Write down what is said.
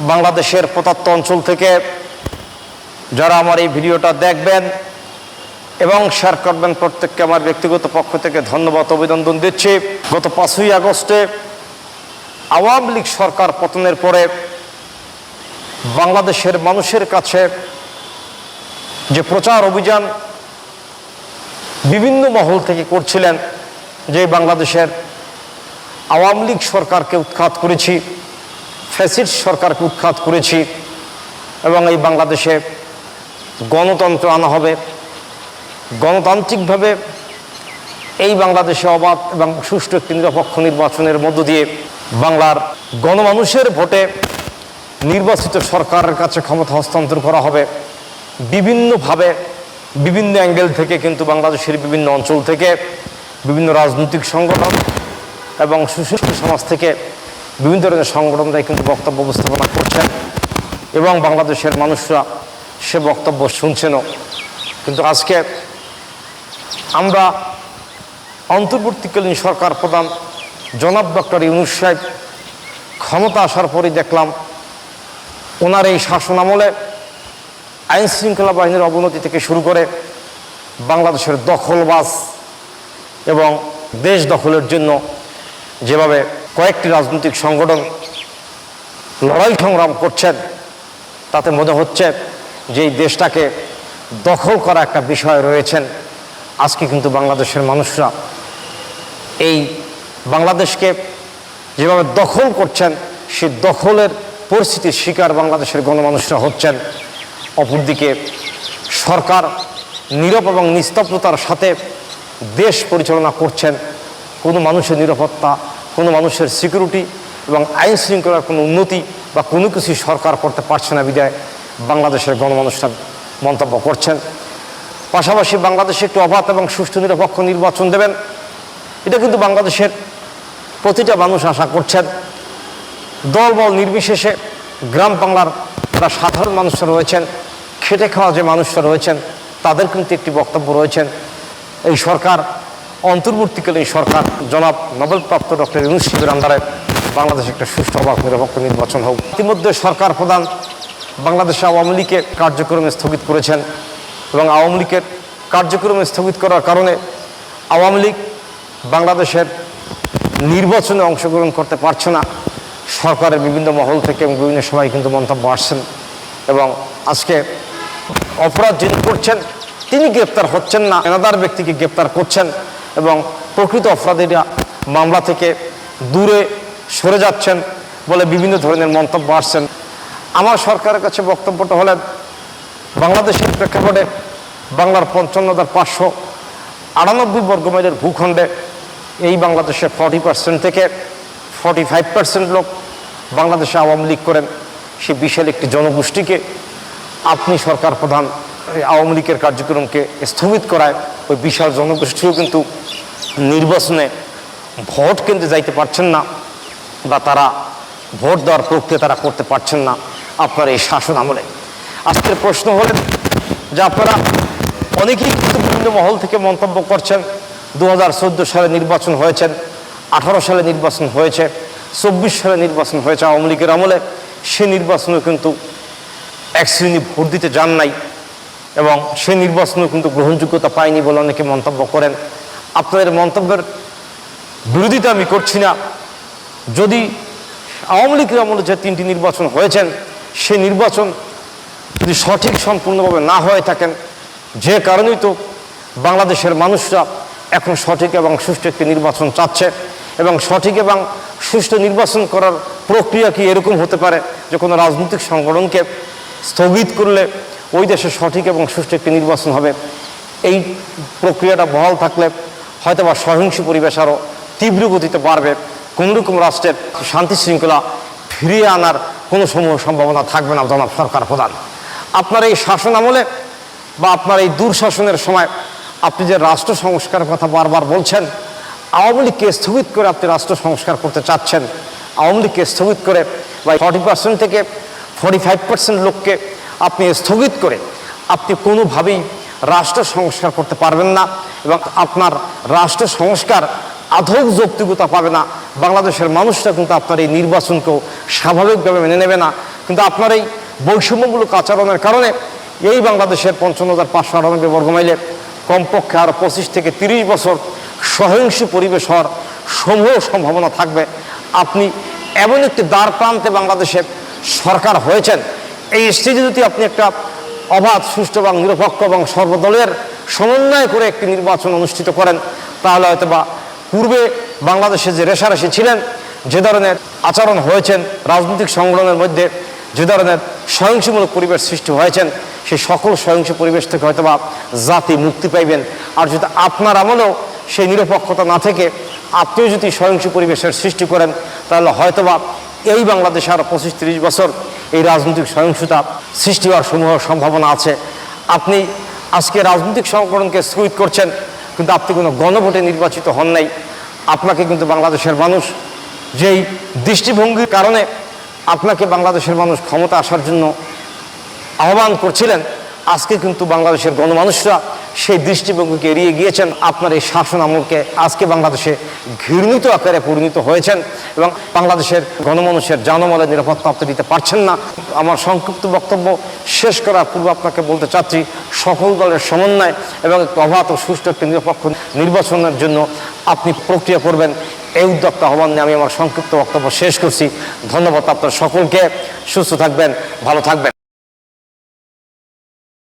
বাংলাদেশের প্রত্যন্ত অঞ্চল থেকে যারা আমার এই ভিডিওটা দেখবেন এবং শেয়ার করবেন প্রত্যেককে আমার ব্যক্তিগত পক্ষ থেকে ধন্যবাদ, অভিনন্দন দিচ্ছি। গত পাঁচই আগস্টে আওয়ামী লীগ সরকার পতনের পরে বাংলাদেশের মানুষের কাছে যে প্রচার অভিযান বিভিন্ন মহল থেকে করছিলেন, যে বাংলাদেশের আওয়ামী লীগ সরকারকে উৎখাত করেছি ফ্যাসিস্ট সরকারকে উৎখাত করেছি এবং এই বাংলাদেশে গণতন্ত্র আনা হবে। গণতান্ত্রিকভাবে এই বাংলাদেশে অবাধ এবং সুষ্ঠু একটি নিরপেক্ষ নির্বাচনের মধ্য দিয়ে বাংলার গণমানুষের ভোটে নির্বাচিত সরকারের কাছে ক্ষমতা হস্তান্তর করা হবে। বিভিন্নভাবে, বিভিন্ন অ্যাঙ্গেল থেকে কিন্তু বাংলাদেশের বিভিন্ন অঞ্চল থেকে বিভিন্ন রাজনৈতিক সংগঠন এবং সুশিষ্ট সমাজ থেকে বিভিন্ন ধরনের সংগঠনরাই কিন্তু বক্তব্য উপস্থাপনা করছেন এবং বাংলাদেশের মানুষরা সে বক্তব্য শুনছেনও। কিন্তু আজকে আমরা অন্তর্বর্তীকালীন সরকার প্রধান জনাব ডক্টর ইউনুস সাহেব ক্ষমতা আসার পরই দেখলাম ওনার এই শাসন আমলে আইন শৃঙ্খলা বাহিনীর অবনতি থেকে শুরু করে বাংলাদেশের দখলবাস এবং দেশ দখলের জন্য যেভাবে কয়েকটি রাজনৈতিক সংগঠন লড়াই সংগ্রাম করছেন। তাতে মনে হচ্ছে যে এই দেশটাকে দখল করা একটা বিষয় রয়েছেন। আজকে কিন্তু বাংলাদেশের মানুষরা এই বাংলাদেশকে যেভাবে দখল করছেন সেই দখলের পরিস্থিতির শিকার বাংলাদেশের গণমানুষরা হচ্ছেন। অপরদিকে সরকার নীরব এবং নিস্তব্ধতার সাথে দেশ পরিচালনা করছেন। কোনো মানুষের নিরাপত্তা কোনো মানুষের সিকিউরিটি এবং আইন শৃঙ্খলার কোনো উন্নতি বা কোনো কিছু সরকার করতে পারছে না বিদায় বাংলাদেশের গণমানুষরা মন্তব্য করছেন। পাশাপাশি বাংলাদেশে একটু অবাধ এবং সুষ্ঠু নিরপেক্ষ নির্বাচন দেবেন। এটা কিন্তু বাংলাদেশের প্রতিটা মানুষ আশা করছেন। দলবল নির্বিশেষে গ্রাম বাংলার যারা সাধারণ মানুষরা রয়েছেন, খেটে খাওয়া যে মানুষরা রয়েছেন, তাদের কিন্তু একটি বক্তব্য রয়েছেন। এই সরকার অন্তর্বর্তীকালীন সরকার জনাব নোবেলপ্রাপ্ত ডক্টর ইউনুসিফের আন্দারে বাংলাদেশ একটা সুষ্ঠু অবাক নিরপেক্ষ নির্বাচন হোক। ইতিমধ্যে সরকার প্রধান বাংলাদেশে আওয়ামী লীগের কার্যক্রমে স্থগিত করেছেন এবং আওয়ামী লীগের কার্যক্রমে স্থগিত করার কারণে আওয়ামী লীগ বাংলাদেশের নির্বাচনে অংশগ্রহণ করতে পারছে না। সরকারের বিভিন্ন মহল থেকে এবং বিভিন্ন সময় কিন্তু মন্তব্য আসছেন এবং আজকে অপরাধ যিনি করছেন, তিনি গ্রেপ্তার হচ্ছেন না। এনাদার ব্যক্তিকে গ্রেপ্তার করছেন। এবং প্রকৃত অপরাধীরা মামলা থেকে দূরে সরে যাচ্ছেন বলে বিভিন্ন ধরনের মন্তব্য আসছেন। আমার সরকারের কাছে বক্তব্যটা হলেন, বাংলাদেশের প্রেক্ষাপটে বাংলার পঞ্চান্ন হাজার পাঁচশো আটানব্বই বর্গমাইলের ভূখণ্ডে এই বাংলাদেশের ফর্টি পার্সেন্ট থেকে ফর্টি ফাইভ পার্সেন্ট লোক বাংলাদেশে আওয়ামী লীগ করেন। সে বিশাল একটি জনগোষ্ঠীকে আপনি সরকার প্রধান আওয়ামী লীগের কার্যক্রমকে স্থগিত করায় ওই বিশাল জনগোষ্ঠীও কিন্তু নির্বাচনে ভোট কেন্দ্রে যাইতে পারছেন না বা তারা ভোট দেওয়ার প্রক্রিয়া তারা করতে পারছেন না, আপনার এই শাসন আমলে। আজকের প্রশ্ন হলেন যে আপনারা অনেকেই কিন্তু বিভিন্ন মহল থেকে মন্তব্য করছেন দু হাজার চোদ্দ সালে নির্বাচন হয়েছেন আঠারো সালে নির্বাচন হয়েছে, চব্বিশ সালে নির্বাচন হয়েছে আওয়ামী লীগের আমলে। সে নির্বাচনে কিন্তু এক শ্রেণি ভোট দিতে যান নাই এবং সে নির্বাচনে কিন্তু গ্রহণযোগ্যতা পায়নি বলে অনেকে মন্তব্য করেন। আপনাদের মন্তব্যের বিরোধিতা আমি করছি না। যদি আওয়ামী লীগের আমলে যে তিনটি নির্বাচন হয়েছেন, সে নির্বাচন যদি সঠিক, সম্পূর্ণভাবে না হয়ে থাকেন, যে কারণেই তো বাংলাদেশের মানুষরা এখন সঠিক এবং সুষ্ঠু একটি নির্বাচন চাচ্ছে। এবং সঠিক এবং সুষ্ঠু নির্বাচন করার প্রক্রিয়া কি এরকম হতে পারে যে কোনো রাজনৈতিক সংগঠনকে স্থগিত করলে ওই দেশে সঠিক এবং সুষ্ঠু একটি নির্বাচন হবে? এই প্রক্রিয়াটা বহাল থাকলে হয়তো বা সহিংস পরিবেশ আরও তীব্র গতিতে বাড়বে কোনোরকম রাষ্ট্রের শান্তি শৃঙ্খলা ফিরিয়ে আনার কোনো সমূহ সম্ভাবনা থাকবে না জনাব সরকার প্রধান। আপনার এই শাসন আমলে বা আপনার এই দূরশাসনের সময় আপনি যে রাষ্ট্র সংস্কারের কথা বারবার বলছেন, আওয়ামী লীগকে স্থগিত করে আপনি রাষ্ট্র সংস্কার করতে চাচ্ছেন? আওয়ামী লীগকে স্থগিত করে বা ফর্টি পার্সেন্ট থেকে ফর্টি ফাইভ পার্সেন্ট লোককে আপনি স্থগিত করে আপনি কোনোভাবেই রাষ্ট্র সংস্কার করতে পারবেন না এবং আপনার রাষ্ট্র সংস্কার আধক যৌক্তিকতা পাবে না। বাংলাদেশের মানুষরা কিন্তু আপনার এই নির্বাচনকেও স্বাভাবিকভাবে মেনে নেবে না। কিন্তু আপনার এই বৈষম্যমূলক আচরণের কারণে এই বাংলাদেশের পঞ্চান্ন হাজার পাঁচশো আটানব্বই বর্গমাইলে কমপক্ষে আরও পঁচিশ থেকে তিরিশ বছর সহিংস পরিবেশ হওয়ার সমূহ সম্ভাবনা থাকবে। আপনি এমন একটি দ্বার প্রান্তে বাংলাদেশের সরকার হয়েছেন, এই স্টেজে যদি আপনি একটা অবাধ, সুষ্ঠু এবং নিরপেক্ষ এবং সর্বদলের সমন্বয় করে একটি নির্বাচন অনুষ্ঠিত করেন। তাহলে হয়তো বা পূর্বে বাংলাদেশে যে রেশারেশি ছিলেন, যে ধরনের আচরণ হয়েছেন, রাজনৈতিক সংগঠনের মধ্যে যে ধরনের সহিংসমূলক পরিবেশ সৃষ্টি হয়েছেন, সেই সকল সহিংস পরিবেশ থেকে হয়তো বা জাতি মুক্তি পাইবেন। আর যদি আপনার আমলেও সেই নিরপেক্ষতা না থেকে আপনিও যদি সহিংস পরিবেশের সৃষ্টি করেন, তাহলে হয়তোবা এই বাংলাদেশে আরও পঁচিশ তিরিশ বছর এই রাজনৈতিক সহিংসতা সৃষ্টি হওয়ার সমূহ সম্ভাবনা আছে। আপনি আজকে রাজনৈতিক সংগঠনকে স্থগিত করছেন, কিন্তু আপনি কোনো গণভোটে নির্বাচিত হন নাই। আপনাকে কিন্তু বাংলাদেশের মানুষ যেই দৃষ্টিভঙ্গির কারণে আপনাকে বাংলাদেশের মানুষ ক্ষমতা আসার জন্য আহ্বান করছিলেন, আজকে কিন্তু বাংলাদেশের গণমানুষরা সেই দৃষ্টিভঙ্গিকে এড়িয়ে গিয়েছেন, আপনার এই শাসন আমলকে আজকে বাংলাদেশে ঘৃণিত আকারে পরিণত হয়েছেন এবং বাংলাদেশের গণমানুষের জনমলের নিরাপত্তা আপনি দিতে পারছেন না। আমার সংক্ষিপ্ত বক্তব্য শেষ করার পূর্বে আপনাকে বলতে চাচ্ছি, সকল দলের সমন্বয় এবং একটি অবাধ ও সুষ্ঠু একটি নিরপেক্ষ নির্বাচনের জন্য আপনি প্রক্রিয়া করবেন। এই উদ্যোক্ত আহ্বান নিয়ে আমি আমার সংক্ষিপ্ত বক্তব্য শেষ করছি। ধন্যবাদ আপনার সকলকে। সুস্থ থাকবেন, ভালো থাকবেন।